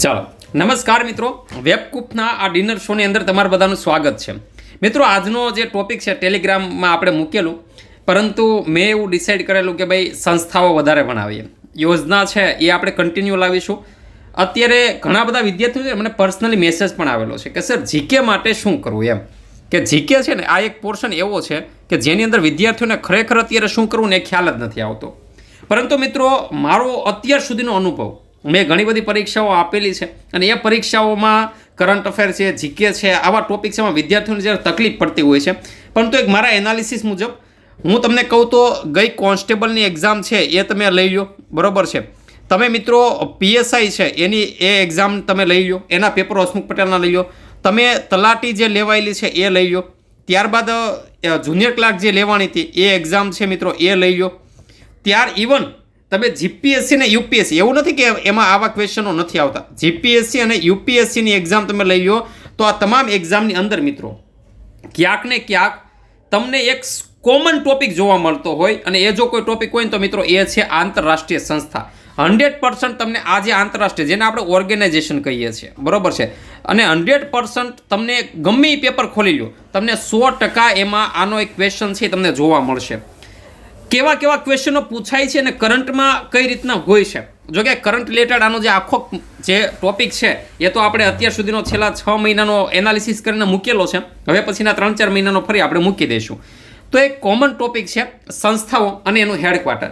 ચાલો, નમસ્કાર મિત્રો. વેબકૂપના આ ડિનર શોની અંદર તમારું બધાનું સ્વાગત છે. મિત્રો, આજનો જે ટોપિક છે, ટેલિગ્રામમાં આપણે મૂકેલું. પરંતુ મેં એવું ડિસાઈડ કરેલું કે ભાઈ, સંસ્થાઓ વધારે ભણાવીએ. યોજના છે, એ આપણે કન્ટિન્યુ લાવીશું. અત્યારે ઘણા બધા વિદ્યાર્થીઓ મને પર્સનલી મેસેજ પણ આવેલો છે કે સર જીકે માટે શું કરવું? એમ. કે જીકે છે ને, આ એક પોર્શન એવો છે કે જેની અંદર વિદ્યાર્થીઓને ખરેખર અત્યારે શું કરવું ને એ ખ્યાલ જ નથી આવતો. પરંતુ મિત્રો, મારો અત્યાર સુધીનો અનુભવ. મેં ઘણી બધી પરીક્ષાઓ આપેલી છે. અને એ પરીક્ષાઓમાં કરંટ અફેર છે જીકે છે, આવા ટોપિક છે એમાં વિદ્યાર્થીઓને જ્યારે તકલીફ પડતી હોય છે. પરંતુ એક મારા એનાલિસિસ મુજબ, હું તમને કહું તો ગઈ કોન્સ્ટેબલની એક્ઝામ છે એ તમે લઈ લો બરોબર છે? તમે મિત્રો પીએસઆઈ છે, એની એ એક્ઝામ તમે લઈ લો એના પેપર હસમુખ પટેલના લઈ લો તમે તલાટી જે લેવાયેલી છે એ લઈ લો ત્યારબાદ જુનિયર ક્લાર્ક જે લેવાની હતી એ એક્ઝામ છે મિત્રો, એ લઈ લો ત્યાર ઇવન તમે જીપીએસસી ને યુપીએસસી એવું નથી કે એમાં આવા ક્વેશ્ચનો નથી આવતા. જીપીએસસી અને યુપીએસસીની એક્ઝામ તમે લઈ લો, તો આ તમામ એક્ઝામની અંદર મિત્રો, ક્યાંક ને ક્યાંક તમને એક કોમન ટોપિક જોવા મળતો હોય અને એ જો કોઈ ટોપિક હોય ને તો મિત્રો એ છે આંતરરાષ્ટ્રીય સંસ્થા. હંડ્રેડ પર્સન્ટ તમને આ જે આંતરરાષ્ટ્રીય, જેને આપણે ઓર્ગેનાઇઝેશન કહીએ છીએ, બરોબર છે? અને હંડ્રેડ પર્સન્ટ તમને ગમે એ પેપર ખોલી લો, તમને સો ટકા એમાં આનો એક ક્વેશ્ચન છે તમને જોવા મળશે. કેવા કેવા ક્વેશ્ચનો પૂછાય છે અને કરંટમાં કઈ રીતના હોય છે? જો કે કરંટ રિલેટેડ આનો જે આખો જે ટોપિક છે, એ તો આપણે અત્યાર સુધીનો છેલ્લા છ મહિનાનો એનાલિસિસ કરીને મૂકેલો છે. હવે પછીના ત્રણ ચાર મહિનાનો ફરી આપણે મૂકી દઈશું. તો એક કોમન ટોપિક છે, સંસ્થાઓ અને એનું હેડક્વાર્ટર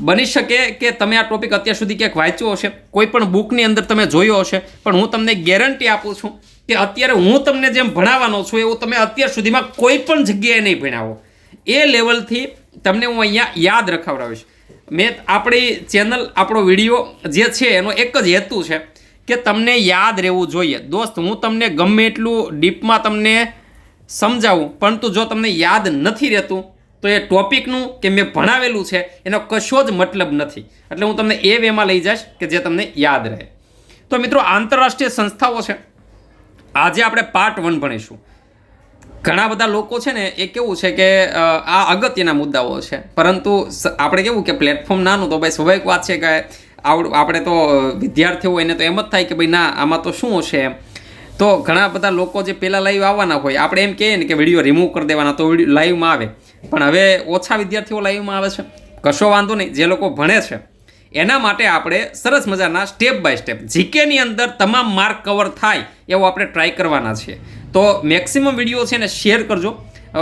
બની શકે કે તમે આ ટોપિક અત્યાર સુધી ક્યાંક વાંચ્યો હશે, કોઈ પણ બુકની અંદર તમે જોયો હશે, પણ હું તમને ગેરંટી આપું છું કે અત્યારે હું તમને જેમ ભણાવવાનો છું, એવું તમે અત્યાર સુધીમાં કોઈ પણ જગ્યાએ નહીં ભણાવો. એ લેવલથી તમને હું અહીંયા યાદ રખાવડાવીશ. મેં આપણી ચેનલ, આપણો વીડિયો જે છે એનો એક જ હેતુ છે કે તમને યાદ રહેવું જોઈએ. દોસ્ત, હું તમને ગમે એટલું ડીપમાં તમને સમજાવું, પરંતુ જો તમને યાદ નથી રહેતું, તો એ ટોપિકનું કે મેં ભણાવેલું છે, એનો કશો જ મતલબ નથી. એટલે હું તમને એ વેમાં લઈ જઈશ કે જે તમને યાદ રહે. તો મિત્રો, આંતરરાષ્ટ્રીય સંસ્થાઓ છે. આજે આપણે પાર્ટ વન ભણીશું. ઘણા બધા લોકો છે ને એ કેવું છે કે આ અગત્યના મુદ્દાઓ છે. પરંતુ આપણે કેવું કે પ્લેટફોર્મ નાનું તો ભાઈ સ્વાભાવિક વાત છે કે આવડ, આપણે તો વિદ્યાર્થીઓ હોય એને તો એમ જ થાય કે ભાઈ ના, આમાં તો શું છે એમ. તો ઘણા બધા લોકો જે પહેલાં લાઈવ આવવાના હોય, આપણે એમ કહીએ ને કે વીડિયો રિમૂવ કરી દેવાના તો લાઈવમાં આવે. પણ હવે ઓછા વિદ્યાર્થીઓ લાઈવમાં આવે છે. કશો વાંધો નહીં, જે લોકો ભણે છે, એના માટે આપણે સરસ મજાના સ્ટેપ બાય સ્ટેપ જીકેની અંદર તમામ માર્ક કવર થાય એવો આપણે ટ્રાય કરવાના છીએ. તો મેક્સિમમ વીડિયો છે ને શેર કરજો.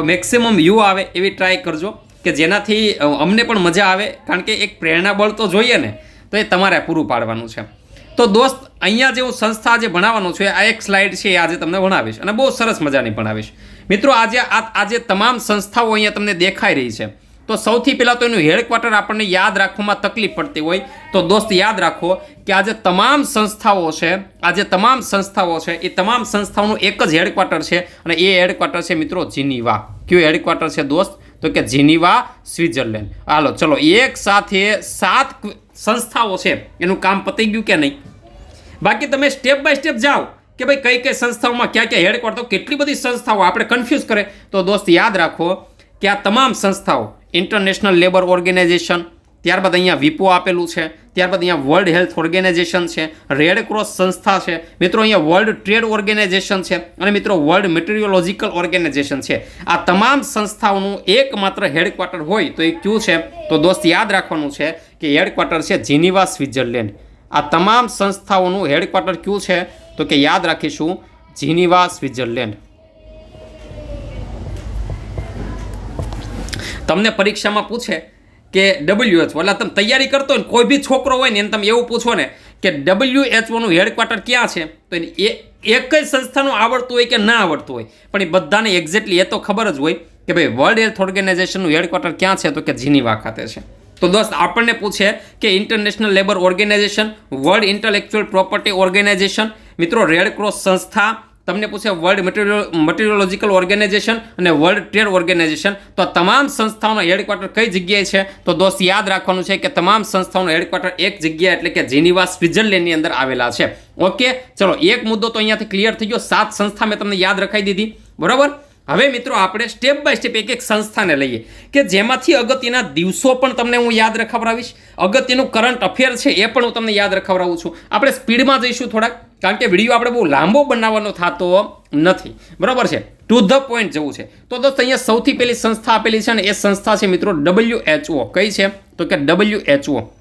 મેક્સિમમ વ્યૂ આવે એવી ટ્રાય કરજો કે જેનાથી અમને પણ મજા આવે. કારણ કે એક પ્રેરણાબળ તો જોઈએ ને, તો એ તમારે પૂરું પાડવાનું છે. તો દોસ્ત, અહીંયા જે હું સંસ્થા જે ભણાવવાનો છું આ એક સ્લાઇડ છે, એ આજે તમને ભણાવીશ. અને બહુ સરસ મજાની ભણાવીશ. મિત્રો, આજે આ, આજે તમામ સંસ્થાઓ અહીંયા તમને દેખાઈ રહી છે. તો સૌથી પહેલાં તો એનું હેડક્વાર્ટર આપણને યાદ રાખવામાં તકલીફ પડતી હોય. તો દોસ્ત, યાદ રાખો કે આજે તમામ સંસ્થાઓ છે, આજે તમામ સંસ્થાઓ છે, એ તમામ સંસ્થાઓનું એક જ હેડક્વાર્ટર છે અને એ હેડક્વાર્ટર છે મિત્રો જીનીવા. કયું હેડક્વાર્ટર છે દોસ્ત? તો કે જીનીવા, સ્વિટ્ઝરલેન્ડ. હાલો, ચલો, એક સાથે સાત સંસ્થાઓ છે. એનું કામ પતી ગયું કે નહીં? બાકી તમે સ્ટેપ બાય સ્ટેપ જાઓ કે ભાઈ કઈ કઈ સંસ્થાઓમાં ક્યાં ક્યાં હેડક્વાર્ટર કેટલી બધી સંસ્થાઓ, આપણે કન્ફ્યુઝ કરે. તો દોસ્ત, યાદ રાખો કે આ તમામ સંસ્થાઓ ઇન્ટરનેશનલ લેબર ઓર્ગેનાઇઝેશન ત્યારબાદ અહીંયા વિપો આપેલું છે, ત્યારબાદ અહીંયા વર્લ્ડ હેલ્થ ઓર્ગેનાઇઝેશન છે રેડ ક્રોસ સંસ્થા છે. મિત્રો, અહીંયા વર્લ્ડ ટ્રેડ ઓર્ગેનાઇઝેશન છે અને મિત્રો વર્લ્ડ મટીરિયોલોજીકલ ઓર્ગેનાઇઝેશન છે. આ તમામ સંસ્થાઓનું એકમાત્ર હેડક્વાર્ટર હોય તો એ ક્યું છે? તો દોસ્ત, યાદ રાખવાનું છે કે હેડક્વાર્ટર છે જીનીવા, સ્વિટ્ઝરલેન્ડ. આ તમામ સંસ્થાઓનું હેડક્વાર્ટર ક્યું છે? તો કે યાદ રાખીશું, જીનીવા, સ્વિટ્ઝરલેન્ડ. તમને પરીક્ષામાં પૂછે કે ડબલ્યુ એચ એટલે તમે તૈયારી કરતો હોય ને, કોઈ બી છોકરો હોય ને, એને તમે એવું પૂછો ને કે ડબલ્યુ એચઓનું હેડક્વાર્ટર ક્યાં છે? તો એને એ એક જ સંસ્થાનું આવડતું હોય કે ના આવડતું હોય? પણ એ બધાને એક્ઝેક્ટલી એ તો ખબર જ હોય કે ભાઈ વર્લ્ડ હેલ્થ ઓર્ગેનાઇઝેશનનું હેડક્વાર્ટર ક્યાં છે? તો કે જીનીવા ખાતે છે. તો દોસ્ત, આપણને પૂછે કે International Labour Organization World Intellectual Property Organization મિત્રો રેડ ક્રોસ સંસ્થા તમને પૂછે વર્લ્ડ મટીરિયલ મટીરિયોલોજીકલ ઓર્ગેનાઇઝેશન અને વર્લ્ડ ટ્રેડ ઓર્ગેનાઇઝેશન તો તમામ સંસ્થાઓનો હેડક્વાર્ટર કઈ જગ્યાએ છે? તો દોસ્ત યાદ રાખવાનું છે કે તમામ સંસ્થાઓનો હેડક્વાર્ટર એક જગ્યા એટલે કે જીનીવા, સ્વિટ્ઝરલેન્ડની અંદર આવેલા છે. ઓકે ચલો, એક મુદ્દો તો અહીંયાથી ક્લિયર થઈ ગયો. સાત સંસ્થા મેં તમને યાદ રખાઈ દીધી. બરાબર? હવે મિત્રો આપણે સ્ટેપ બાય સ્ટેપ એક એક સંસ્થાને લઈએ. કે જેમાંથી અગત્યના દિવસો પણ તમને હું યાદ રખાવડાવીશ. અગત્યનું કરંટ અફેર છે એ પણ હું તમને યાદ રખાવડાવું છું. આપણે સ્પીડમાં જઈશું થોડાક. કારણ કે વીડિયો આપણે બહુ લાંબો બનાવવાનો થતો નથી. બરાબર છે? ટુ ધ પોઈન્ટ જવું છે. તો દોસ્ત, અહીંયા સૌથી પહેલી સંસ્થા આપેલી છે ને, એ સંસ્થા છે મિત્રો ડબલ્યુ એચઓ કઈ છે? તો કે ડબલ્યુ એચઓ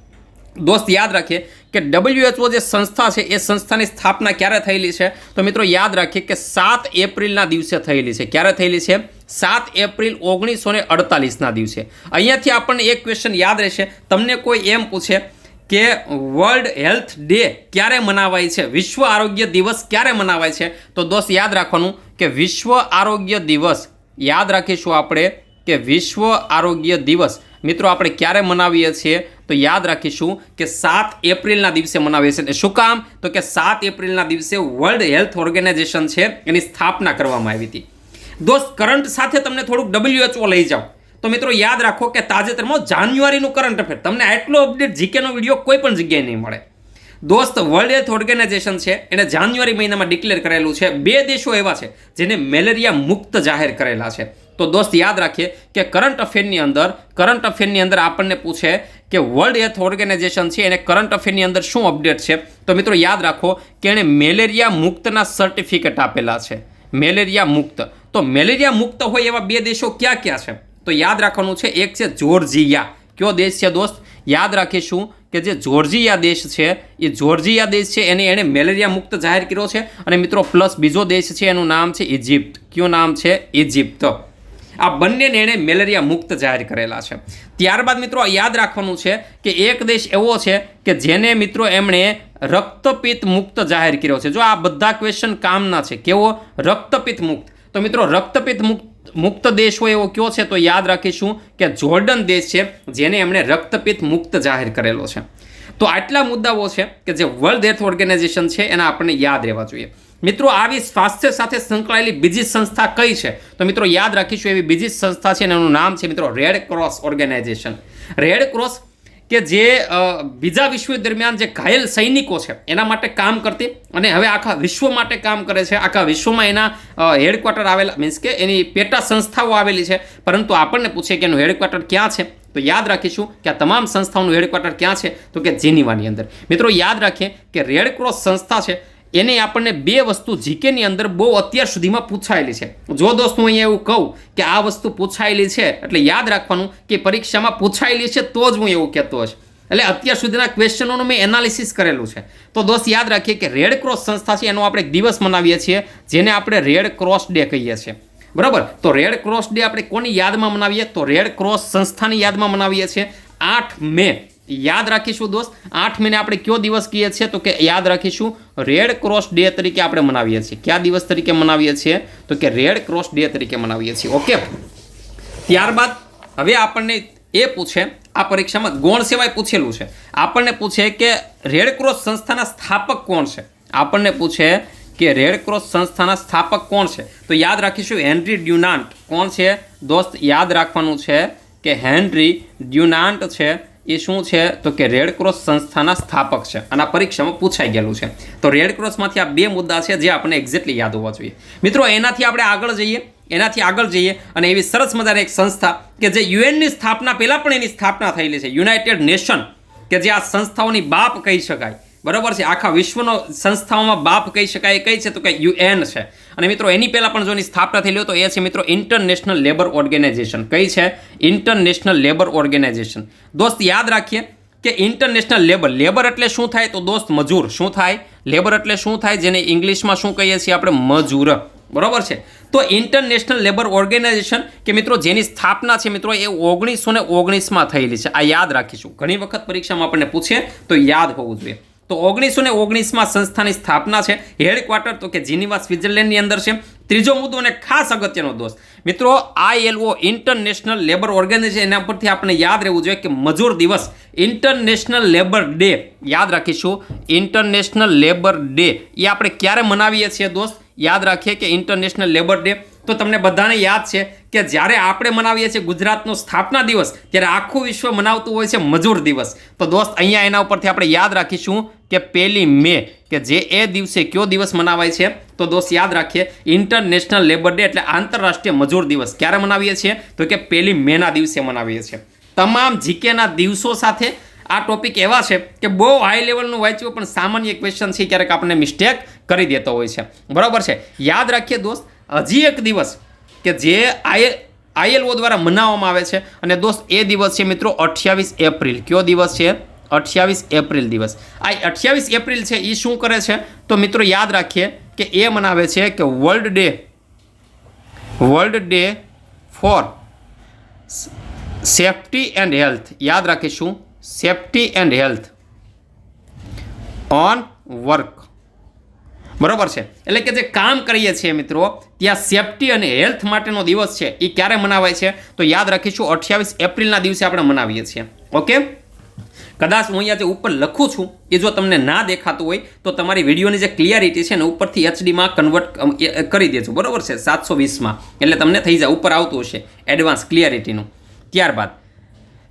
દોસ્ત, યાદ રાખીએ કે ડબલ્યુએચઓ જે સંસ્થા છે, એ સંસ્થાની સ્થાપના ક્યારે થયેલી છે? તો મિત્રો, યાદ રાખીએ કે સાત એપ્રિલના દિવસે થયેલી છે. ક્યારે થયેલી છે? સાત એપ્રિલ ઓગણીસો ને અડતાલીસના દિવસે. અહીંયાથી આપણને એક ક્વેશ્ચન યાદ રહેશે. તમને કોઈ એમ પૂછે કે વર્લ્ડ હેલ્થ ડે ક્યારે મનાવાય છે? વિશ્વ આરોગ્ય દિવસ ક્યારે મનાવાય છે? તો દોસ્ત, યાદ રાખવાનું કે વિશ્વ આરોગ્ય દિવસ, યાદ રાખીશું આપણે કે વિશ્વ આરોગ્ય દિવસ. મિત્રો, આપણે ક્યારે મનાવીએ છીએ? તો યાદ રાખીશું કે સાત એપ્રિલના દિવસે મનાવીએ છીએ. શું કામ? તો કે સાત એપ્રિલના દિવસે વર્લ્ડ હેલ્થ ઓર્ગેનાઇઝેશન છે, એની સ્થાપના કરવામાં આવી હતી. દોસ્ત, કરંટ સાથે તમને થોડુંક ડબલ્યુએચઓ લઈ જાઓ. તો મિત્રો યાદ રાખો કે તાજેતરમાં જાન્યુઆરીનું કરંટ અફેર તમને આટલો અપડેટ જીકેનો વીડિયો કોઈ પણ જગ્યાએ નહીં મળે. દોસ્ત વર્લ્ડ હેલ્થ ઓર્ગેનાઇઝેશન છે એણે જાન્યુઆરી મહિનામાં ડિક્લેર કરેલું છે. બે દેશો એવા છે જેને મેલેરિયા મુક્ત જાહેર કરેલા છે. તો દોસ્ત, યાદ રાખીએ કે કરંટ અફેરની અંદર કરંટ અફેરની અંદર આપણને પૂછે કે વર્લ્ડ હેલ્થ ઓર્ગેનાઇઝેશન છે, એને કરંટ અફેરની અંદર શું અપડેટ છે? તો મિત્રો યાદ રાખો કે એણે મેલેરિયા મુક્તના સર્ટિફિકેટ આપેલા છે. મેલેરિયા મુક્ત. તો મેલેરિયા મુક્ત હોય એવા બે દેશો ક્યાં ક્યાં છે? તો યાદ રાખવાનું છે, એક છે જોર્જિયા. કયો દેશ છે દોસ્ત? યાદ રાખીશું કે જે જોર્જિયા દેશ છે, એ જોર્જિયા દેશ છે, એને એણે મેલેરિયા મુક્ત જાહેર કર્યો છે. અને મિત્રો, પ્લસ બીજો દેશ છે, એનું નામ છે ઇજિપ્ત કયું નામ છે? ઇજિપ્ત આ બંનેને એણે મેલેરિયા મુક્ત જાહેર કરેલા છે. ત્યારબાદ મિત્રો યાદ રાખવાનું છે કે એક દેશ એવો છે કે જેને મિત્રો એમણે રક્તપિત્ત મુક્ત જાહેર કર્યો છે. જો આ બધા ક્વેશ્ચન કામના છે, કેવો? રક્તપિત્ત મુક્ત. તો મિત્રો, રક્તપિત્ત મુક્ત મુક્ત દેશ હોય એવો કયો છે તો યાદ રાખીશું કે જોર્ડન દેશ છે જેને એમણે રક્તપિત્ત મુક્ત જાહેર કરેલો છે. તો આટલા મુદ્દાઓ છે કે જે વર્લ્ડ હેલ્થ ઓર્ગેનાઇઝેશન છે એના આપણને યાદ રહેવા જોઈએ. મિત્રો, આવી સ્વાસ્થ્ય સાથે સંકળાયેલી બીજી સંસ્થા કઈ છે? તો મિત્રો, યાદ રાખીશું એવી બીજી સંસ્થા છે એનું નામ છે મિત્રો, Red Cross Organization. Red Cross કે જે બીજા વિશ્વ દરમિયાન જે ઘાયલ સૈનિકો છે, એના માટે કામ કરતી અને હવે આખા વિશ્વ માટે કામ કરે છે. આખા વિશ્વમાં એના હેડક્વાર્ટર આવેલા મીન્સ કે એની પેટા સંસ્થાઓ આવેલી છે. પરંતુ આપણને પૂછે કે એનું હેડક્વાર્ટર ક્યાં છે? તો યાદ રાખીશું કે આ તમામ સંસ્થાઓનું હેડક્વાર્ટર ક્યાં છે? તો કે જેનીવાની અંદર. મિત્રો, યાદ રાખીએ કે રેડ ક્રોસ સંસ્થા છે એને આપણને બે વસ્તુ જીકેની અંદર બહુ અત્યાર સુધીમાં પૂછાયેલી છે. જો દોસ્ત, હું અહીંયા એવું કહું કે આ વસ્તુ પૂછાયેલી છે, એટલે યાદ રાખવાનું કે પરીક્ષામાં પૂછાયેલી છે તો જ હું એવું કહેતો હશ એટલે અત્યાર સુધીના ક્વેશ્ચનોનું મેં એનાલિસિસ કરેલું છે. તો દોસ્ત, યાદ રાખીએ કે રેડ ક્રોસ સંસ્થા છે, એનો આપણે દિવસ મનાવીએ છીએ, જેને આપણે રેડ ક્રોસ ડે કહીએ છીએ. બરાબર? તો રેડ ક્રોસ ડે આપણે કોની યાદમાં મનાવીએ? તો રેડ ક્રોસ સંસ્થાની યાદમાં મનાવીએ છીએ. આઠ મે યાદ રાખીશું દોસ્ત, આઠ મહિને આપણે કયો દિવસ કહીએ છીએ? તો કે યાદ રાખીશું રેડ ક્રોસ ડે તરીકે આપણે મનાવીએ છીએ. કયા દિવસ તરીકે મનાવીએ છીએ? તો કે રેડ ક્રોસ ડે તરીકે મનાવીએ છીએ. ઓકે? ત્યારબાદ હવે આપણને એ પૂછે, આ પરીક્ષામાં ગૌણ સિવાય પૂછેલું છે. આપણને પૂછે કે રેડ ક્રોસ સંસ્થાના સ્થાપક કોણ છે? આપણને પૂછે કે રેડ ક્રોસ સંસ્થાના સ્થાપક કોણ છે? તો યાદ રાખીશું હેનરી ડ્યુનાન્ટ કોણ છે? દોસ્ત, યાદ રાખવાનું છે કે હેનરી ડ્યુનાન્ટ છે એ શું છે? તો કે રેડ ક્રોસ સંસ્થાના સ્થાપક છે. અને આ પરીક્ષામાં પૂછાઈ ગયેલું છે. તો રેડ ક્રોસમાંથી આ બે મુદ્દા છે જે આપણે એક્ઝેક્ટલી યાદ હોવા જોઈએ. મિત્રો, એનાથી આપણે આગળ જઈએ. એનાથી આગળ જઈએ અને એવી સરસ મજાની એક સંસ્થા કે જે યુએનની સ્થાપના પહેલાં પણ એની સ્થાપના થયેલી છે. યુનાઇટેડ નેશન કે જે આ સંસ્થાઓની બાપ કહી શકાય. બરાબર છે? આખા વિશ્વનો સંસ્થાઓમાં બાપ કહી શકાય કઈ છે તો કે યુએન છે. અને મિત્રો, એની પહેલાં પણ જો એની સ્થાપના થયેલી હોય તો એ છે મિત્રો ઇન્ટરનેશનલ લેબર ઓર્ગેનાઇઝેશન કઈ છે? ઇન્ટરનેશનલ લેબર ઓર્ગેનાઇઝેશન દોસ્ત, યાદ રાખીએ કે ઇન્ટરનેશનલ લેબર લેબર એટલે શું થાય? તો દોસ્ત, મજૂર. શું થાય? લેબર એટલે શું થાય? જેને ઇંગ્લિશમાં શું કહીએ છીએ આપણે? મજૂર. બરાબર છે? તો ઇન્ટરનેશનલ લેબર ઓર્ગેનાઇઝેશન કે મિત્રો, જેની સ્થાપના છે મિત્રો, એ ઓગણીસો ને ઓગણીસમાં થયેલી છે. આ યાદ રાખીશું. ઘણી વખત પરીક્ષામાં આપણને પૂછે તો યાદ હોવું જોઈએ. તો ઓગણીસો ને ઓગણીસમાં સંસ્થાની સ્થાપના છે. હેડક્વાર્ટર તો કે જીનીવા સ્વિટ્ઝરલેન્ડની અંદર છે. ત્રીજો મુદ્દો અને ખાસ અગત્યનો દોસ્ત મિત્રો આઈએલઓ ઇન્ટરનેશનલ લેબર ઓર્ગેનાઇઝેશન એના પરથી આપણે યાદ રહેવું જોઈએ કે મજૂર દિવસ ઇન્ટરનેશનલ લેબર ડે યાદ રાખીશું. ઇન્ટરનેશનલ લેબર ડે એ આપણે ક્યારે મનાવીએ છીએ દોસ્ત? યાદ રાખીએ કે ઇન્ટરનેશનલ લેબર ડે તો તમને બધાને યાદ છે કે જ્યારે આપણે મનાવીએ છીએ ગુજરાતનો સ્થાપના દિવસ, ત્યારે આખું વિશ્વ મનાવતું હોય છે મજૂર દિવસ. તો દોસ્ત, અહીંયા એના ઉપરથી આપણે યાદ રાખીશું કે પહેલી મે, કે જે એ દિવસે કયો દિવસ મનાવાય છે? તો દોસ્ત, યાદ રાખીએ ઇન્ટરનેશનલ લેબર ડે એટલે આંતરરાષ્ટ્રીય મજૂર દિવસ. ક્યારે મનાવીએ છીએ? તો કે પહેલી મેના દિવસે મનાવીએ છીએ. તમામ જીકેના દિવસો સાથે આ ટોપિક એવા છે કે બહુ હાઈ લેવલનું વાંચ્યું પણ સામાન્ય ક્વેશ્ચન છે ક્યારેક આપણને મિસ્ટેક કરી દેતો હોય છે. બરાબર છે? યાદ રાખીએ દોસ્ત હજી એક દિવસ કે જે આઈ આઈએલઓ દ્વારા મનાવવામાં આવે છે. અને દોસ્ત, એ દિવસ છે મિત્રો અઠ્યાવીસ એપ્રિલ. કયો દિવસ છે? અઠ્યાવીસ એપ્રિલ દિવસ. આ અઠ્યાવીસ એપ્રિલ છે એ શું કરે છે? તો મિત્રો યાદ રાખીએ કે એ મનાવે છે કે world day world day for safety and health યાદ રાખીશું. Safety and health on work બરોબર છે? એટલે કે જે કામ કરીએ છીએ મિત્રો, ત્યાં સેફટી અને હેલ્થ માટેનો દિવસ છે એ ક્યારે મનાવાય છે? તો યાદ રાખીશું, અઠ્યાવીસ એપ્રિલના દિવસે આપણે મનાવીએ છીએ. ઓકે? કદાચ હું અહીંયા જે ઉપર લખું છું, એ જો તમને ના દેખાતું હોય, તો તમારી વિડીયોની જે ક્લિયરિટી છે ને, ઉપરથી એચડીમાં કન્વર્ટ કરી દેજો. બરોબર છે? સાતસો વીસમાં એટલે તમને થઈ જાય, ઉપર આવતું હશે એડવાન્સ ક્લિયરિટીનું. ત્યારબાદ,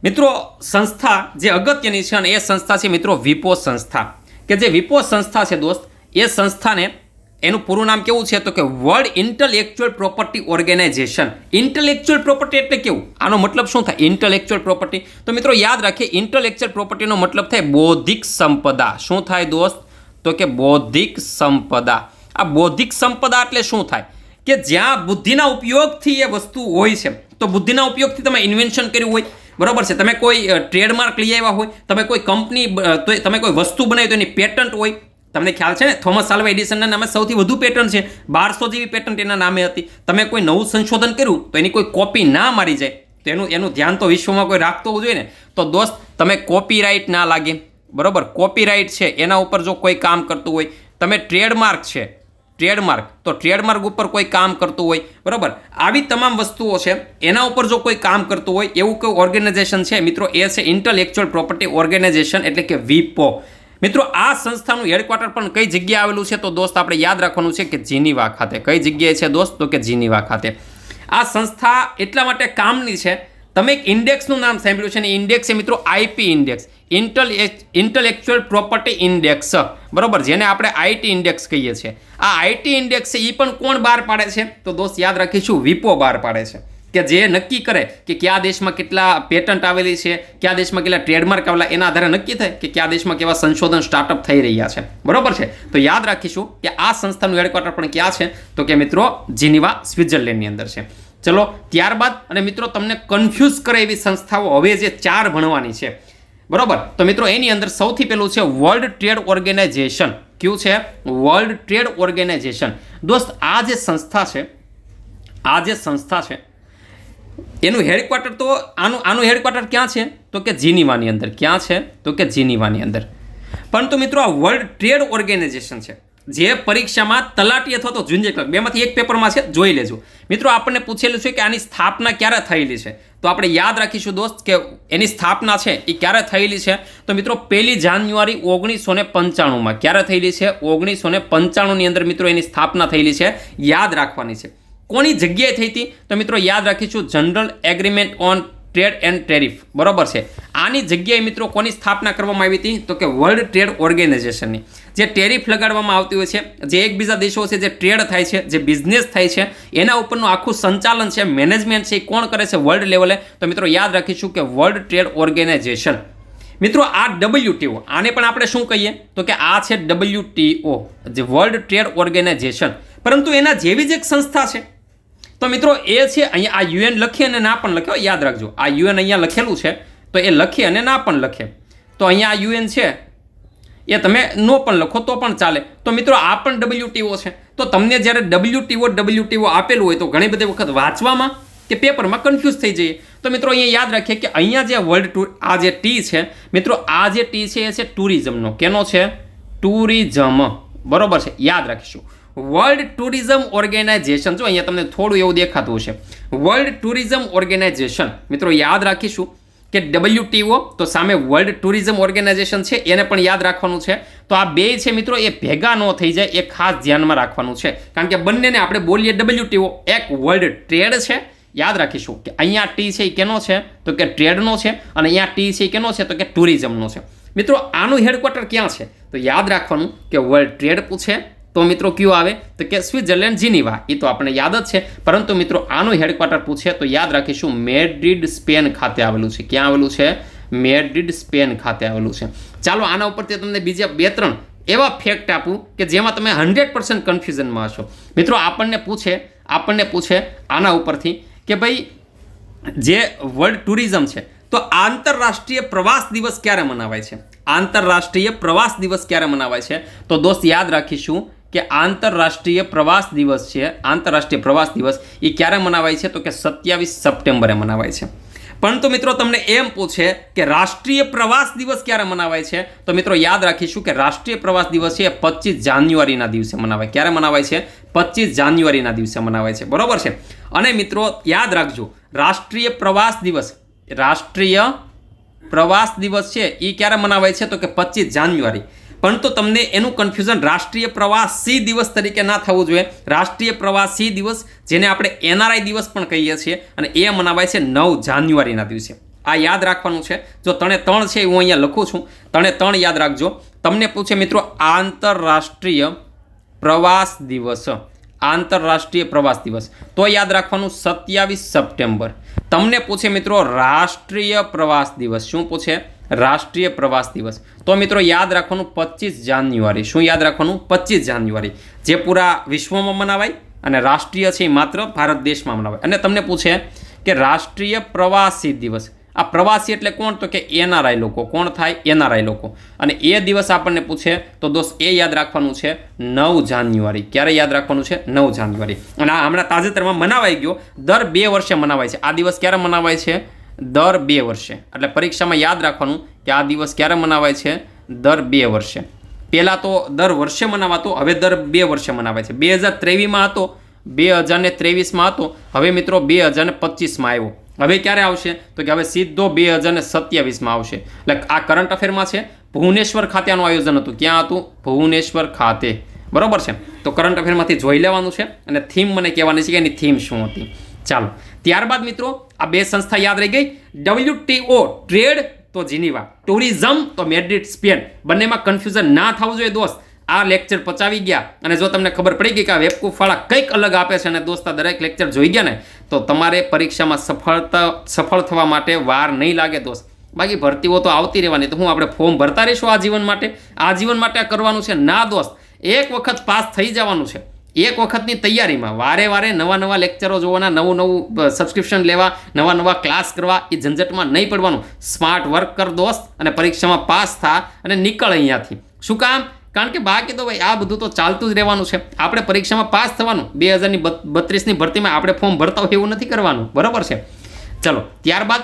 મિત્રો, સંસ્થા જે અગત્યની છે અને એ સંસ્થા છે મિત્રો, વિપો સંસ્થા. કે જે વિપો સંસ્થા છે દોસ્ત એ સંસ્થાને એનું પૂરું નામ કેવું છે તો કે World Intellectual Property Organization. Intellectual property એટલે કેવું? આનો મતલબ શું થાય? Intellectual property. તો મિત્રો યાદ રાખીએ, ઇન્ટલેક્ચુઅલ પ્રોપર્ટીનો મતલબ થાય બૌદ્ધિક સંપદા. શું થાય દોસ્ત? તો કે બૌદ્ધિક સંપદા. આ બૌદ્ધિક સંપદા એટલે શું થાય? કે જ્યાં બુદ્ધિના ઉપયોગથી એ વસ્તુ હોય છે. તો બુદ્ધિના ઉપયોગથી તમે ઇન્વેન્શન કર્યું હોય. બરાબર છે? તમે કોઈ ટ્રેડમાર્ક લઈ આવ્યા હોય, તમે કોઈ કંપની તો તમે કોઈ વસ્તુ બનાવી તો એની પેટન્ટ હોય તમને ખ્યાલ છે ને? થોમસ સાલ્વા એડિસનના નામે સૌથી વધુ પેટર્ન છે. બારસો જેવી પેટર્ન એના નામે હતી. તમે કોઈ નવું સંશોધન કર્યું તો એની કોઈ કોપી ના મારી જાય. તો એનું એનું ધ્યાન તો વિશ્વમાં કોઈ રાખતો હોવું જોઈએ ને? તો દોસ્ત, તમે કોપીરાઇટ ના લાગે. બરાબર? કોપીરાઇટ છે. એના ઉપર જો કોઈ કામ કરતું હોય, તમે ટ્રેડમાર્ક છે. ટ્રેડમાર્ક તો ટ્રેડમાર્ક ઉપર કોઈ કામ કરતું હોય, બરાબર? આવી તમામ વસ્તુઓ છે. એના ઉપર જો કોઈ કામ કરતું હોય, એવું કોઈ ઓર્ગેનાઇઝેશન છે? મિત્રો, એ છે ઇન્ટલેક્ચુઅલ પ્રોપર્ટી ઓર્ગેનાઇઝેશન એટલે કે વિપો મિત્રો, આ સંસ્થાનું હેડક્વાર્ટર પણ કઈ જગ્યાએ આવેલું છે? તો દોસ્ત, આપણે યાદ રાખવાનું છે કે જીનીવા ખાતે. કઈ જગ્યાએ છે દોસ્ત? તો કે જીનીવા ખાતે. આ સંસ્થા એટલા માટે કામની છે. તમે એક ઇન્ડેક્સનું નામ સાંભળ્યું છે અને ઇન્ડેક્સ છે મિત્રો IP index. Intel intellectual property index. બરોબર? જેને આપણે આઈટી ઇન્ડેક્સ કહીએ છીએ. આ આઈટી ઇન્ડેક્સ એ પણ કોણ બહાર પાડે છે? તો દોસ્ત, યાદ રાખીશું, વિપો બહાર પાડે છે. કે જે નક્કી કરે કે કયા દેશમાં કેટલા પેટન્ટ આવેલી છે, કયા દેશમાં કેટલા ટ્રેડમાર્ક આવેલા, એના આધારે નક્કી થાય કે કયા દેશમાં કેવા સંશોધન સ્ટાર્ટઅપ થઈ રહ્યા છે. બરોબર છે? તો યાદ રાખીશું કે આ સંસ્થાનું હેડક્વાર્ટર પણ ક્યાં છે? તો કે મિત્રો જીનીવા, સ્વિટ્ઝરલેન્ડની અંદર છે. ચલો, ત્યારબાદ, અને મિત્રો તમને કન્ફ્યુઝ કરે એવી સંસ્થાઓ હવે જે ચાર ભણવાની છે. બરોબર? તો મિત્રો એની અંદર સૌથી પહેલું છે વર્લ્ડ ટ્રેડ ઓર્ગેનાઇઝેશન કયું છે? વર્લ્ડ ટ્રેડ ઓર્ગેનાઇઝેશન દોસ્ત, આ જે સંસ્થા છે, આ જે સંસ્થા છે એનું હેડક્વાર્ટર તો આનું આનું હેડક્વાર્ટર ક્યાં છે? તો કે જીનીવાની અંદર. ક્યાં છે? તો કે જીનીવાની અંદર. પરંતુ મિત્રો, આ વર્લ્ડ ટ્રેડ ઓર્ગેનાઇઝેશન છે, જે પરીક્ષામાં તલાટી અથવા તો જુંજે ક્લર્ક બેમાંથી એક પેપરમાં છે, જોઈ લેજો. મિત્રો, આપણને પૂછેલું છે કે આની સ્થાપના ક્યારે થયેલી છે? તો આપણે યાદ રાખીશું દોસ્ત કે એની સ્થાપના છે, એ ક્યારે થયેલી છે? તો મિત્રો, પહેલી જાન્યુઆરી ઓગણીસો ને પંચાણુંમાં ક્યારે થયેલી છે? ઓગણીસો ને પંચાણુંની અંદર મિત્રો, એની સ્થાપના થયેલી છે. યાદ રાખવાની છે. કોની જગ્યાએ થઈ હતી? તો મિત્રો યાદ રાખીશું, General Agreement on Trade and Tariffs. બરોબર છે? આની જગ્યાએ મિત્રો કોની સ્થાપના કરવામાં આવી હતી? તો કે વર્લ્ડ ટ્રેડ ઓર્ગેનાઇઝેશનની. જે ટેરિફ લગાડવામાં આવતી હોય છે, જે એકબીજા દેશો છે, જે ટ્રેડ થાય છે, જે બિઝનેસ થાય છે, એના ઉપરનું આખું સંચાલન છે, મેનેજમેન્ટ છે, એ કોણ કરે છે વર્લ્ડ લેવલે? તો મિત્રો યાદ રાખીશું કે વર્લ્ડ ટ્રેડ ઓર્ગેનાઇઝેશન. મિત્રો આ ડબલ્યુટીઓ, આને પણ આપણે શું કહીએ? તો કે આ છે ડબલ્યુટીઓ, જે વર્લ્ડ ટ્રેડ ઓર્ગેનાઇઝેશન. પરંતુ એના જેવી જ એક સંસ્થા છે. તો મિત્રો, એ છે, અહીંયા આ યુએન લખી અને ના પણ લખ્યો યાદ રાખજો. આ યુએન અહીંયા લખેલું છે, તો એ લખી અને ના પણ લખે. તો અહીંયા આ યુએન છે, એ તમે નો પણ લખો, તો પણ ચાલે. તો મિત્રો, આ પણ ડબલ્યુટીઓ છે. તો તમને જ્યારે ડબલ્યુટીઓ ડબલ્યુટીઓ આપેલું હોય, તો ઘણી બધી વખત વાંચવામાં કે પેપરમાં કન્ફ્યુઝ થઈ જઈએ. તો મિત્રો, અહીંયા યાદ રાખીએ કે અહીંયા જે વર્લ્ડ ટુર આ જે ટી છે, મિત્રો, આ જે ટી છે, એ છે ટુરિઝમનો કેનો છે? ટુરિઝમ બરોબર છે? યાદ રાખીશું. વર્લ્ડ ટુરિઝમ ઓર્ગેનાઇઝેશન જો અહીંયા તમને થોડું એવું દેખાતું હશે. વર્લ્ડ ટુરિઝમ ઓર્ગેનાઇઝેશન મિત્રો, યાદ રાખીશું કે ડબલ્યુટીઓ તો સામે વર્લ્ડ ટુરિઝમ ઓર્ગેનાઇઝેશન છે, એને પણ યાદ રાખવાનું છે. તો આ બે છે મિત્રો, એ ભેગા ન થઈ જાય, એ ખાસ ધ્યાનમાં રાખવાનું છે. કારણ કે બંનેને આપણે બોલીએ ડબલ્યુટીઓ એક વર્લ્ડ ટ્રેડ છે. યાદ રાખીશું કે અહીંયા ટી છે એ કેનો છે? તો કે ટ્રેડનો છે. અને અહીંયા ટી છે એ કેનો છે? તો કે ટુરિઝમનો છે. મિત્રો, આનું હેડક્વાર્ટર ક્યાં છે? તો યાદ રાખવાનું કે વર્લ્ડ ટ્રેડ પૂછે. તો મિત્રો કયું આવે? તો કે સ્વિટ્ઝરલેન્ડ જીનીવા એ તો આપણે યાદ જ છે. પરંતુ મિત્રો આનું હેડક્વાર્ટર પૂછે તો યાદ રાખીશું, મેડ્રિડ, સ્પેન ખાતે આવેલું છે. ક્યાં આવેલું છે? મેડ્રિડ, સ્પેન ખાતે આવેલું છે. ચાલો આના ઉપરથી તમને બીજા બે ત્રણ એવા ફેક્ટ આપું કે જેમાં તમે હંડ્રેડ પર્સન્ટ કન્ફ્યુઝનમાં હશો. મિત્રો આપણને પૂછે આપણને પૂછે આના ઉપરથી કે ભાઈ, જે વર્લ્ડ ટુરિઝમ છે, તો આંતરરાષ્ટ્રીય પ્રવાસ દિવસ ક્યારે મનાવાય છે? આંતરરાષ્ટ્રીય પ્રવાસ દિવસ ક્યારે મનાવાય છે? તો દોસ્ત યાદ રાખીશું કે આંતરરાષ્ટ્રીય પ્રવાસ દિવસ છે, આંતરરાષ્ટ્રીય પ્રવાસ દિવસ, એ ક્યારે મનાવાય છે? તો કે સત્યાવીસ સપ્ટેમ્બરે મનાવાય છે. પરંતુ મિત્રો તમને એમ પૂછે કે રાષ્ટ્રીય પ્રવાસ દિવસ ક્યારે મનાવાય છે? તો મિત્રો યાદ રાખીશું કે રાષ્ટ્રીય પ્રવાસ દિવસ છે એ પચીસ જાન્યુઆરીના દિવસે મનાવાય. ક્યારે મનાવાય છે? પચીસ જાન્યુઆરીના દિવસે મનાવાય છે. બરોબર છે? અને મિત્રો યાદ રાખજો, રાષ્ટ્રીય પ્રવાસ દિવસ, રાષ્ટ્રીય પ્રવાસ દિવસ છે એ ક્યારે મનાવાય છે? તો કે પચીસ જાન્યુઆરી. પરંતુ તમને એનું કન્ફ્યુઝન રાષ્ટ્રીય પ્રવાસી દિવસ તરીકે ના થવું જોઈએ. રાષ્ટ્રીય પ્રવાસી દિવસ, જેને આપણે એનઆરઆઈ દિવસ પણ કહીએ છીએ, અને એ મનાવાય છે નવ જાન્યુઆરીના દિવસે. આ યાદ રાખવાનું છે. જો તણે ત્રણ છે હું અહીંયા લખું છું. તણે ત્રણ યાદ રાખજો. તમને પૂછે મિત્રો, આંતરરાષ્ટ્રીય પ્રવાસ દિવસ. આંતરરાષ્ટ્રીય પ્રવાસ દિવસ. તો યાદ રાખવાનું, સત્યાવીસ સપ્ટેમ્બર. તમને પૂછે મિત્રો, રાષ્ટ્રીય પ્રવાસ દિવસ. શું પૂછે? રાષ્ટ્રીય પ્રવાસ દિવસ. તો મિત્રો યાદ રાખવાનું પચીસ જાન્યુઆરી. શું યાદ રાખવાનું? પચીસ જાન્યુઆરી. જે પૂરા વિશ્વમાં મનાવાય અને રાષ્ટ્રીય છે એ માત્ર ભારત દેશમાં મનાવાય. અને તમને પૂછે કે રાષ્ટ્રીય પ્રવાસી દિવસ. આ પ્રવાસી એટલે કોણ? તો કે એનઆરઆઈ લોકો. કોણ થાય? એનઆરઆઈ લોકો. અને એ દિવસ આપણને પૂછે, તો દોસ્ત, એ યાદ રાખવાનું છે નવ જાન્યુઆરી. ક્યારે યાદ રાખવાનું છે? નવ જાન્યુઆરી. અને આ હમણાં તાજેતરમાં મનાવાઈ ગયો. દર બે વર્ષે મનાવાય છે. આ દિવસ ક્યારે મનાવાય છે? દર બે વર્ષે. એટલે પરીક્ષામાં યાદ રાખવાનું કે આ દિવસ ક્યારે મનાવાય છે? દર બે વર્ષે. પહેલાં તો દર વર્ષે મનાવાતો, હવે દર બે વર્ષે મનાવાય છે. બે હજાર ત્રેવીસમાં હતો, બે હજારને ત્રેવીસમાં હતો, હવે મિત્રો બે હજારને પચીસમાં આવ્યો. હવે ક્યારે આવશે? તો કે હવે સીધો બે હજારને સત્યાવીસમાં આવશે. એટલે આ કરંટ અફેરમાં છે, ભુવનેશ્વર ખાતે આનું આયોજન હતું. ક્યાં હતું? ભુવનેશ્વર ખાતે. બરાબર છે? તો કરંટ અફેરમાંથી જોઈ લેવાનું છે અને થીમ મને કહેવાની છે કે એની થીમ શું હતી? ચાલો. ત્યારબાદ મિત્રો, આ બે સંસ્થા યાદ રહી ગઈ. ડબલ્યુટીઓ ટ્રેડ, તો જીનીવા ટુરિઝમ, તો મેડ્રિડ, સ્પેન. બંનેમાં કન્ફ્યુઝન ના થવું જોઈએ દોસ્ત. આ લેક્ચર પચાવી ગયા. અને જો તમને ખબર પડી ગઈ કે આ વેબકૂફવાળા કંઈક અલગ આપે છે અને દોસ્ત દરેક લેક્ચર જોઈ ગયા ને, તો તમારે પરીક્ષામાં સફળતા, સફળ થવા માટે વાર નહીં લાગે દોસ્ત. બાકી ભરતીઓ તો આવતી રહેવાની. તો હું આપણે ફોર્મ ભરતા રહીશું આ જીવન માટે? આ જીવન માટે આ કરવાનું છે? ના દોસ્ત. એક વખત પાસ થઈ જવાનું છે. એક વખતની તૈયારીમાં વારે વારે નવા નવા લેક્ચરો જોવાના, નવું નવું સબસ્ક્રિપ્શન લેવા, નવા નવા ક્લાસ કરવા, એ ઝંઝટમાં નહીં પડવાનું. સ્માર્ટ વર્ક કર દોસ્ત અને પરીક્ષામાં પાસ થા અને નીકળ અહીંયાથી. શું કામ? કારણ કે બાકી તો ભાઈ આ બધું તો ચાલતું જ રહેવાનું છે. આપણે પરીક્ષામાં પાસ થવાનું. બે હજારની બત્રીસની ભરતીમાં આપણે ફોર્મ ભરતા હોય એવું નથી કરવાનું. બરાબર છે? ચલો, ત્યારબાદ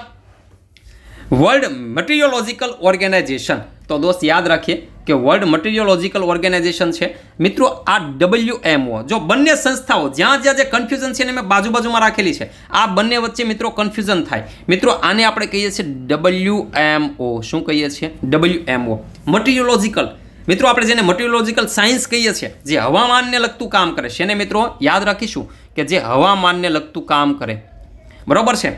વર્લ્ડ મટીરિયોલોજીકલ ઓર્ગેનાઇઝેશન તો દોસ્ત યાદ રાખીએ કે વર્લ્ડ મટીરિયોલોજીકલ ઓર્ગેનાઇઝેશન છે. મિત્રો, આ ડબલ્યુએમઓ જો બંને સંસ્થાઓ જ્યાં જ્યાં જે કન્ફ્યુઝન છે એને મેં બાજુ બાજુમાં રાખેલી છે, આ બંને વચ્ચે મિત્રો કન્ફ્યુઝન થાય. મિત્રો, આને આપણે કહીએ છીએ ડબલ્યુએમઓ શું કહીએ છીએ? ડબલ્યુએમઓ મટીરિયોલોજીકલ મિત્રો, આપણે જેને મટીરિયોલોજીકલ સાયન્સ કહીએ છીએ, જે હવામાનને લગતું કામ કરે છે. એને મિત્રો યાદ રાખીશું કે જે હવામાનને લગતું કામ કરે. બરોબર છે?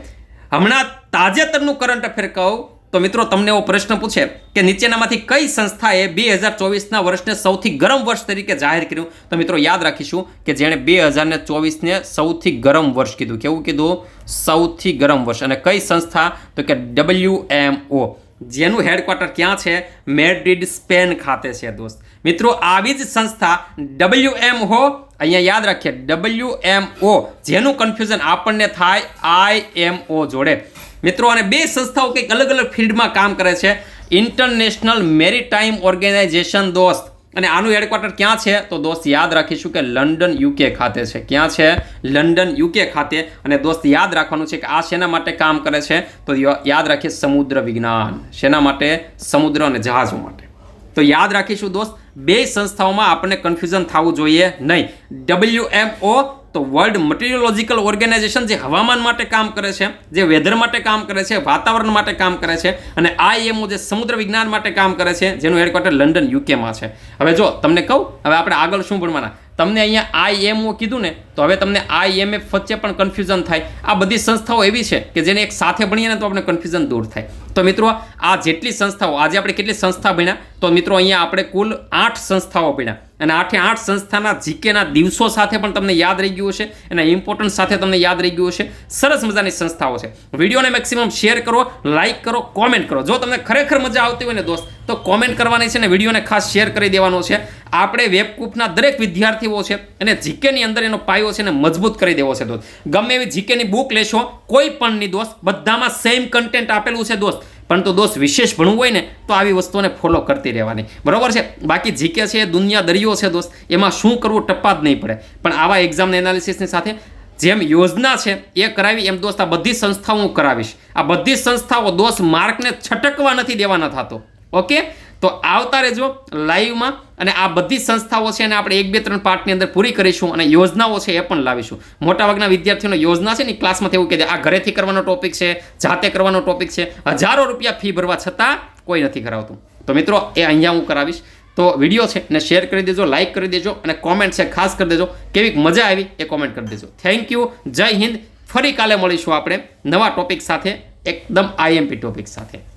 હમણાં તાજેતરનું કરંટ અફેર કહું. તો મિત્રો, તમને એવો પ્રશ્ન પૂછે કે નીચેનામાંથી કઈ સંસ્થાએ બે હજાર ચોવીસના વર્ષને સૌથી ગરમ વર્ષ તરીકે જાહેર કર્યું? તો મિત્રો, યાદ રાખીશું કે જેણે બે હજારને ચોવીસને સૌથી ગરમ વર્ષ કીધું. કેવું કીધું? સૌથી ગરમ વર્ષ. અને કઈ સંસ્થા? તો કે ડબલ્યુ એમ ઓ. જેનું હેડક્વાર્ટર ક્યાં છે? મેડ્રિડ, સ્પેન ખાતે છે, દોસ્ત. મિત્રો, આવી જ સંસ્થા ડબલ્યુ એમ હો અહીંયા યાદ રાખીએ, ડબલ્યુ એમ ઓ. જેનું કન્ફ્યુઝન આપણને થાય આઈ એમ ઓ જોડે. મિત્રો, અને બે સંસ્થાઓ કંઈક અલગ અલગ ફિલ્ડમાં કામ કરે છે. ઇન્ટરનેશનલ મેરીટાઈમ ઓર્ગેનાઇઝેશન દોસ્ત. અને આનું હેડક્વાર્ટર ક્યાં છે? તો દોસ્ત, યાદ રાખીશું કે લંડન યુકે ખાતે છે. ક્યાં છે? લંડન યુકે ખાતે. અને દોસ્ત, યાદ રાખવાનું છે કે આ શેના માટે કામ કરે છે? તો યાદ રાખીએ સમુદ્ર વિજ્ઞાન. શેના માટે? સમુદ્ર અને જહાજો માટે. તો યાદ રાખીશું દોસ્ત, બે સંસ્થાઓમાં આપણને કન્ફ્યુઝન થવું જોઈએ નહીં. ડબલ્યુ એમ ઓ તો વર્લ્ડ મટીરિયોલોજિકલ ઓર્ગેનાઇઝેશન જે હવામાન માટે કામ કરે છે, જે વેધર માટે કામ કરે છે, વાતાવરણ માટે કામ કરે છે અને આઈએમઓ જે સમુદ્ર વિજ્ઞાન માટે કામ કરે છે, જેનું હેડક્વાર્ટર લંડન યુકેમાં છે. હવે જો તમને કહું, હવે આપણે આગળ શું ભણવાના? તમને અહીંયા આઈએમઓ કીધું ને, તો હવે તમને આઈએમએફ વચ્ચે પણ કન્ફ્યુઝન થાય. આ બધી સંસ્થાઓ એવી છે કે જેને એક સાથે ભણીએ ને તો આપણે કન્ફ્યુઝન દૂર થાય. તો મિત્રો, આ જેટલી સંસ્થાઓ, આજે આપણે કેટલી સંસ્થા ભણ્યા? તો મિત્રો, અહીંયા આપણે કુલ આઠ સંસ્થાઓ ભણ્યા. અને આઠે આઠ સંસ્થાના જીકેના દિવસો સાથે પણ તમને યાદ રહી ગયું હશે એના ઇમ્પોર્ટન્સ સાથે તમને યાદ રહી ગયું હશે. સરસ મજાની સંસ્થાઓ છે. વિડીયોને મેક્સિમમ શેર કરો લાઇક કરો કોમેન્ટ કરો. જો તમને ખરેખર મજા આવતી હોય ને દોસ્ત તો કોમેન્ટ કરવાની છે ને વિડીયોને ખાસ શેર કરી દેવાનો છે. આપણે વેબકૂફના દરેક વિદ્યાર્થીઓ છે અને જીકેની અંદર એનો પાયો છે ને મજબૂત કરી દેવો છે દોસ્ત. ગમે એવી જીકેની બુક લેશો, કોઈ પણની દોસ્ત, બધામાં સેમ કન્ટેન્ટ આપેલું છે દોસ્ત. પરંતુ દોસ્ત વિશેષ ભણવું હોય ને, તો આવી વસ્તુઓને ફોલો કરતી રહેવાની. બરોબર છે? બાકી જીકે છે દુનિયા દરિયો છે દોસ્ત, એમાં શું કરવું ટપ્પા જ નહીં પડે. પણ આવા એક્ઝામ એનાલિસિસની સાથે જેમ યોજના છે, એ કરાવી એમ દોસ્ત આ બધી સંસ્થાઓ હું કરાવીશ. આ બધી સંસ્થાઓ દોસ્ત માર્કને છટકવા નથી દેવાના થતો. ઓકે? તો આવતા રહેજો લાઈવમાં અને આ બધી સંસ્થાઓ છે અને આપણે એક, બે, ત્રણ પાર્ટની અંદર પૂરી કરીશું અને યોજનાઓ છે એ પણ લાવીશું. મોટાભાગના વિદ્યાર્થીઓનો યોજના છે ને ક્લાસમાં એવું કે આ ઘરેથી કરવાનો ટોપિક છે, જાતે કરવાનો ટોપિક છે, હજારો રૂપિયા ફી ભરવા છતાં કોઈ નથી કરાવતું. તો મિત્રો, એ અહીંયા હું કરાવીશ. તો વીડિયો છે ને શેર કરી દેજો લાઇક કરી દેજો અને કોમેન્ટ છે ખાસ કરી દેજો. કેવી મજા આવી એ કોમેન્ટ કરી દેજો. થેન્ક યુ જય હિન્દ. ફરી કાલે મળીશું આપણે નવા ટોપિક સાથે, એકદમ આઈએમપી ટોપિક સાથે.